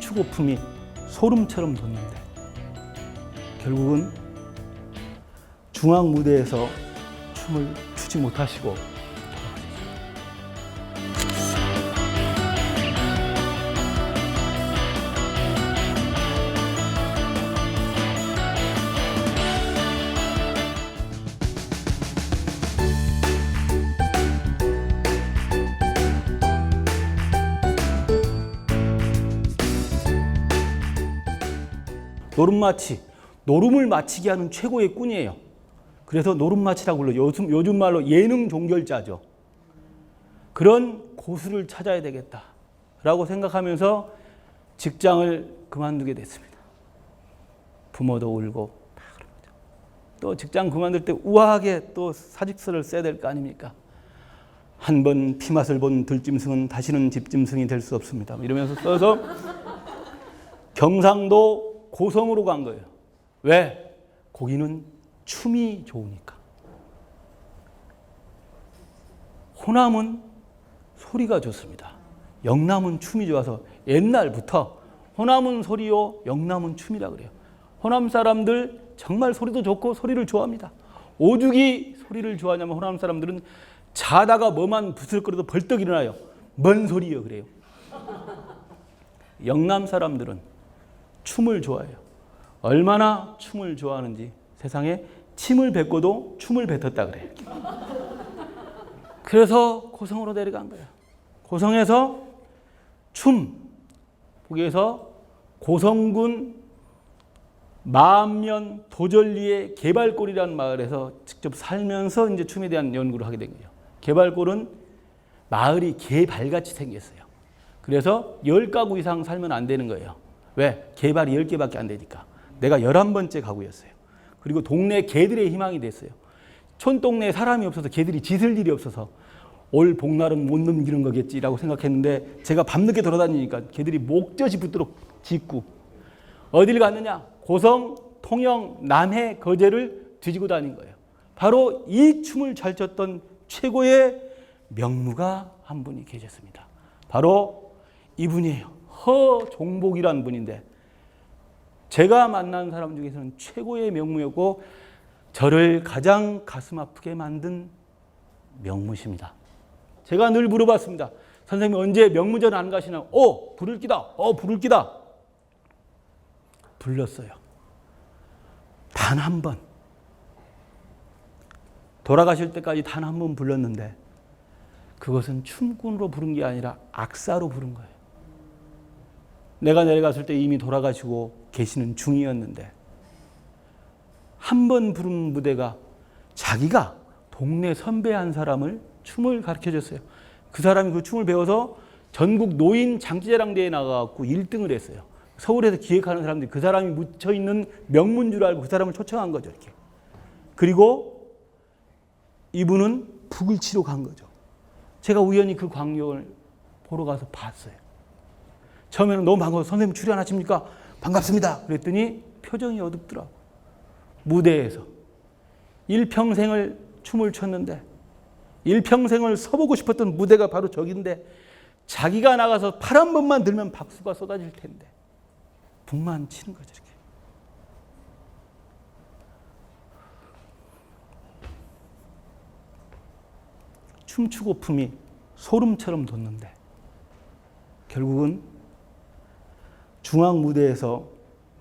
춤추고품이 소름처럼 돋는데 결국은 중앙 무대에서 춤을 추지 못하시고 노름마치, 노름을 마치게 하는 최고의 꾼이에요. 그래서 노름마치라고 불러요. 요즘, 요즘 말로 예능 종결자죠. 그런 고수를 찾아야 되겠다 라고 생각하면서 직장을 그만두게 됐습니다. 부모도 울고 다 그런 거죠. 또 직장 그만둘 때 우아하게 또 사직서를 써야 될 거 아닙니까? 한 번 피맛을 본 들짐승은 다시는 집짐승이 될 수 없습니다. 이러면서 써서 경상도 고성으로 간 거예요. 왜? 거기는 춤이 좋으니까. 호남은 소리가 좋습니다. 영남은 춤이 좋아서 옛날부터 호남은 소리요, 영남은 춤이라 그래요. 호남 사람들 정말 소리도 좋고 소리를 좋아합니다. 오죽이 소리를 좋아하냐면 호남 사람들은 자다가 뭐만 부슬거려도 벌떡 일어나요. 뭔 소리요 그래요. 영남 사람들은 춤을 좋아해요. 얼마나 춤을 좋아하는지 세상에 침을 뱉고도 춤을 뱉었다 그래요. 그래서 고성으로 내려간 거예요. 고성에서 춤, 거기에서 고성군 마암면 도절리의 개발골이라는 마을에서 직접 살면서 이제 춤에 대한 연구를 하게 된 거예요. 개발골은 마을이 개발같이 생겼어요. 그래서 열 가구 이상 살면 안 되는 거예요. 왜? 개발이 10개밖에 안 되니까. 내가 11번째 가구였어요. 그리고 동네 개들의 희망이 됐어요. 촌동네에 사람이 없어서 개들이 짖을 일이 없어서 올 복날은 못 넘기는 거겠지라고 생각했는데 제가 밤늦게 돌아다니니까 개들이 목젖이 붙도록 짖고 어딜 갔느냐? 고성, 통영, 남해, 거제를 뒤지고 다닌 거예요. 바로 이 춤을 잘 췄던 최고의 명무가 한 분이 계셨습니다. 바로 이분이에요. 허종복이라는 분인데 제가 만난 사람 중에서는 최고의 명무였고 저를 가장 가슴 아프게 만든 명무십니다. 제가 늘 물어봤습니다. 선생님 언제 명무전 안 가시나? 어, 부를 기다. 어, 부를 기다. 불렀어요. 단 한 번. 돌아가실 때까지 단 한 번 불렀는데 그것은 춤꾼으로 부른 게 아니라 악사로 부른 거예요. 내가 내려갔을 때 이미 돌아가시고 계시는 중이었는데 한 번 부른 무대가 자기가 동네 선배 한 사람을 춤을 가르쳐 줬어요. 그 사람이 그 춤을 배워서 전국 노인 장기자랑 대회에 나가갖고 1등을 했어요. 서울에서 기획하는 사람들이 그 사람이 묻혀 있는 명문 줄 알고 그 사람을 초청한 거죠, 이렇게. 그리고 이분은 북을 치러 간 거죠. 제가 우연히 그 광경을 보러 가서 봤어요. 처음에는 너무 반가워서 선생님 출연하십니까? 반갑습니다. 그랬더니 표정이 어둡더라. 무대에서 일평생을 춤을 췄는데 일평생을 서보고 싶었던 무대가 바로 저긴데 자기가 나가서 팔 한 번만 들면 박수가 쏟아질 텐데 북만 치는 거죠 이렇게. 춤추고품이 소름처럼 돋는데 결국은 중앙 무대에서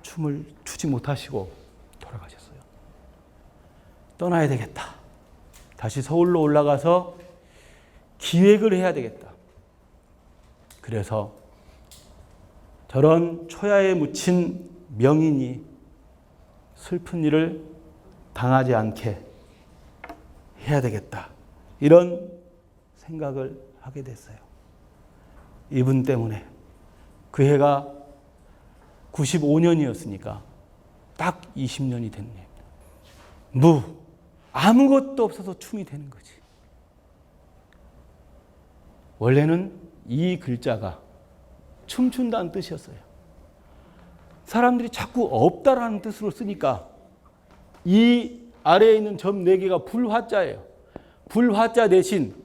춤을 추지 못하시고 돌아가셨어요. 떠나야 되겠다. 다시 서울로 올라가서 기획을 해야 되겠다. 그래서 저런 초야에 묻힌 명인이 슬픈 일을 당하지 않게 해야 되겠다. 이런 생각을 하게 됐어요. 이분 때문에 그 해가 95년이었으니까 딱 20년이 됐네요. 무 아무것도 없어서 춤이 되는 거지. 원래는 이 글자가 춤춘다는 뜻이었어요. 사람들이 자꾸 없다라는 뜻으로 쓰니까 이 아래에 있는 점 네 개가 불화자예요. 불화자 대신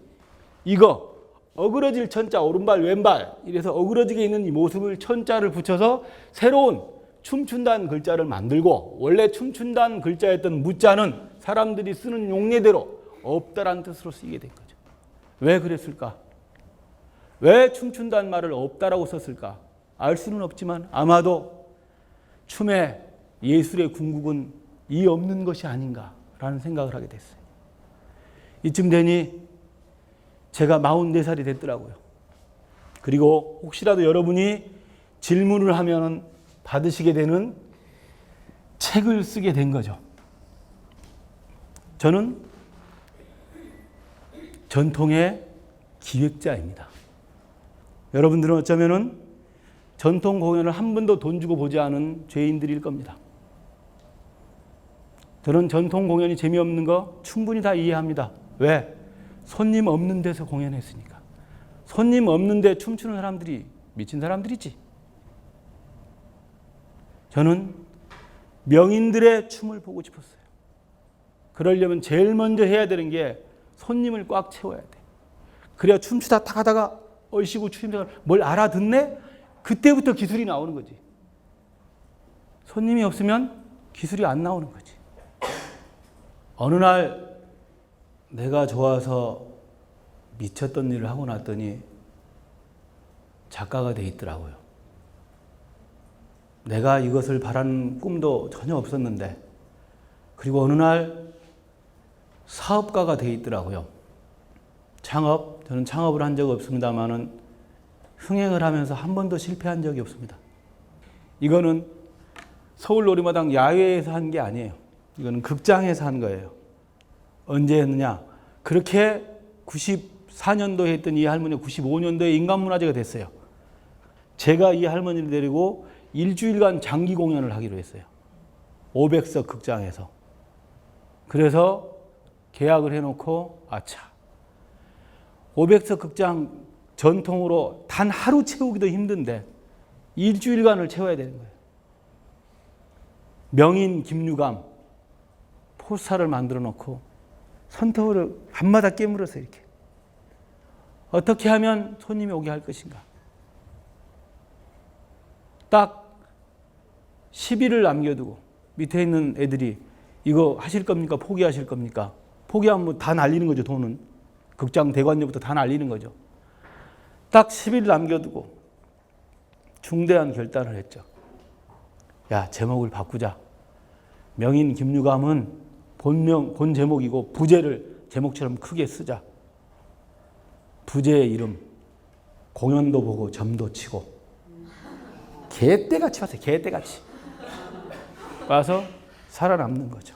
이거 어그러질 천자 오른발 왼발 이래서 어그러지게 있는 이 모습을 천자를 붙여서 새로운 춤춘다는 글자를 만들고 원래 춤춘다는 글자였던 무자는 사람들이 쓰는 용례대로 없다라는 뜻으로 쓰이게 된 거죠. 왜 그랬을까? 왜 춤춘다는 말을 없다라고 썼을까? 알 수는 없지만 아마도 춤의 예술의 궁극은 이 없는 것이 아닌가라는 생각을 하게 됐어요. 이쯤 되니 제가 44살이 됐더라고요. 그리고 혹시라도 여러분이 질문을 하면 받으시게 되는 책을 쓰게 된 거죠. 저는 전통의 기획자입니다. 여러분들은 어쩌면은 전통 공연을 한 번도 돈 주고 보지 않은 죄인들일 겁니다. 저는 전통 공연이 재미없는 거 충분히 다 이해합니다. 왜? 손님 없는 데서 공연했으니까. 손님 없는데 춤추는 사람들이 미친 사람들이지. 저는 명인들의 춤을 보고 싶었어요. 그러려면 제일 먼저 해야 되는 게 손님을 꽉 채워야 돼. 그래야 춤추다 딱 하다가 얼씨구 추임새가 뭘 알아듣네? 그때부터 기술이 나오는 거지. 손님이 없으면 기술이 안 나오는 거지. 어느 날 내가 좋아서 미쳤던 일을 하고 났더니 작가가 돼 있더라고요. 내가 이것을 바라는 꿈도 전혀 없었는데 그리고 어느 날 사업가가 돼 있더라고요. 창업 저는 창업을 한적 없습니다만은 흥행을 하면서 한 번도 실패한 적이 없습니다. 이거는 서울 놀이마당 야외에서 한 게 아니에요. 이거는 극장에서 한 거예요. 언제 했느냐? 그렇게 94년도에 했던 이 할머니 95년도에 인간문화재가 됐어요. 제가 이 할머니를 데리고 일주일간 장기 공연을 하기로 했어요. 500석 극장에서. 그래서 계약을 해놓고 아차. 500석 극장 전통으로 단 하루 채우기도 힘든데 일주일간을 채워야 되는 거예요. 명인 김유감 포스터를 만들어 놓고 손톱으로 밤마다 깨물어서 이렇게 어떻게 하면 손님이 오게 할 것인가? 딱 10일을 남겨두고 밑에 있는 애들이 이거 하실 겁니까? 포기하실 겁니까? 포기하면 뭐 다 날리는 거죠, 돈은. 극장 대관료부터 다 날리는 거죠. 딱 10일 남겨두고 중대한 결단을 했죠. 야, 제목을 바꾸자. 명인 김유감은 본명, 본 제목이고 부제를 제목처럼 크게 쓰자. 부제의 이름, 공연도 보고 점도 치고. 개떼같이 왔어요, 개떼같이. 와서 살아남는 거죠.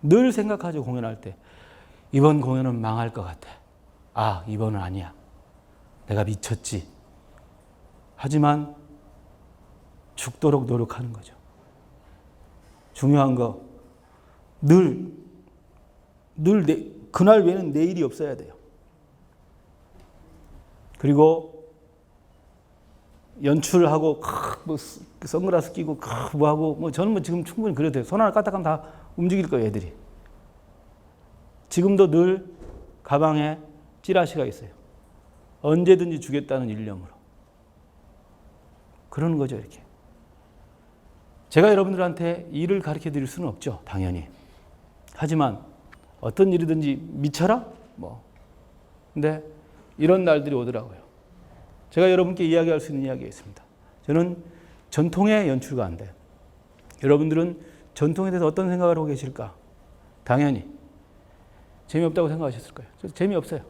늘 생각하죠, 공연할 때. 이번 공연은 망할 것 같아. 아, 이번은 아니야. 내가 미쳤지. 하지만 죽도록 노력하는 거죠. 중요한 거, 늘, 늘 내, 그날 외에는 내일이 없어야 돼요. 그리고 연출하고 뭐 선글라스 끼고 뭐 하고 뭐 저는 뭐 지금 충분히 그래도 돼요. 손 하나 까딱하면 다 움직일 거예요, 애들이. 지금도 늘 가방에 찌라시가 있어요. 언제든지 주겠다는 일념으로. 그러는 거죠, 이렇게. 제가 여러분들한테 일을 가르쳐 드릴 수는 없죠, 당연히. 하지만 어떤 일이든지 미쳐라? 뭐. 근데 이런 날들이 오더라고요. 제가 여러분께 이야기할 수 있는 이야기가 있습니다. 저는 전통의 연출가인데 여러분들은 전통에 대해서 어떤 생각을 하고 계실까? 당연히 재미없다고 생각하셨을 거예요. 재미없어요.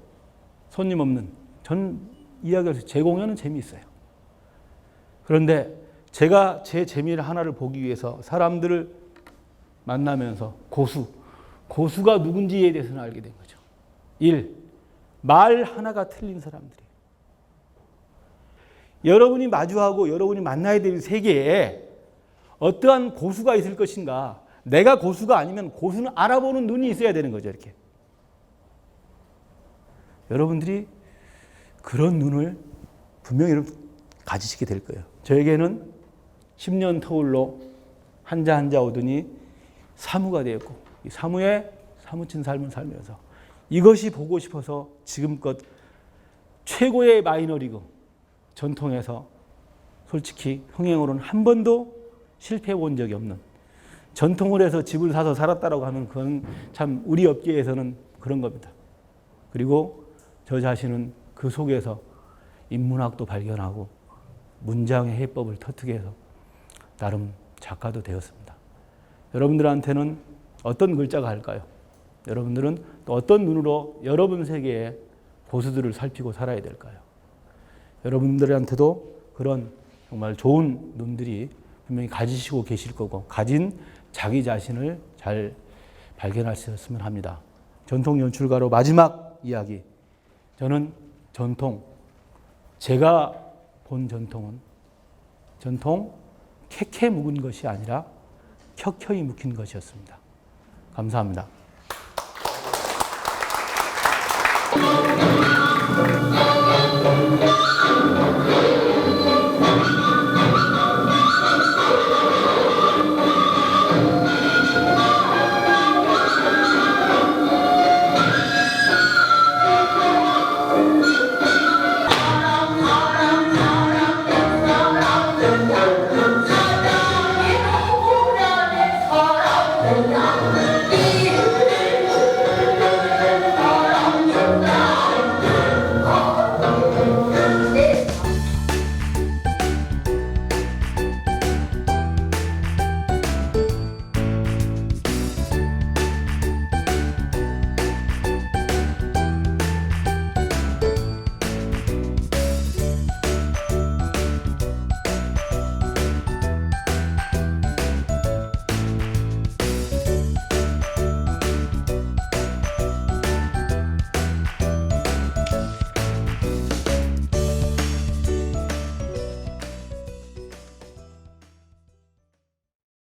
손님 없는. 전 이야기할 수, 제 공연은 재미있어요. 그런데 제가 제 재미를 하나를 보기 위해서 사람들을 만나면서 고수, 고수가 누군지에 대해서는 알게 된 거죠. 1. 말 하나가 틀린 사람들이. 여러분이 마주하고 여러분이 만나야 될 세계에 어떠한 고수가 있을 것인가. 내가 고수가 아니면 고수는 알아보는 눈이 있어야 되는 거죠, 이렇게. 여러분들이 그런 눈을 분명히 가지시게 될 거예요. 저에게는 10년 터울로 한자 한자 오더니 사무가 되었고 이 사무에 사무친 삶을 살면서 이것이 보고 싶어서 지금껏 최고의 마이너리그 전통에서 솔직히 흥행으로는 한 번도 실패해 본 적이 없는 전통을 해서 집을 사서 살았다라고 하면 그건 참 우리 업계에서는 그런 겁니다. 그리고 저 자신은 그 속에서 인문학도 발견하고 문장의 해법을 터트게 해서 나름 작가도 되었습니다. 여러분들한테는 어떤 글자가 할까요? 여러분들은 또 어떤 눈으로 여러분 세계의 고수들을 살피고 살아야 될까요? 여러분들한테도 그런 정말 좋은 눈들이 분명히 가지시고 계실 거고 가진 자기 자신을 잘 발견하셨으면 합니다. 전통 연출가로 마지막 이야기. 저는 전통 제가 본 전통은 전통 캐캐 묵은 것이 아니라 켜켜이 묵힌 것이었습니다. 감사합니다.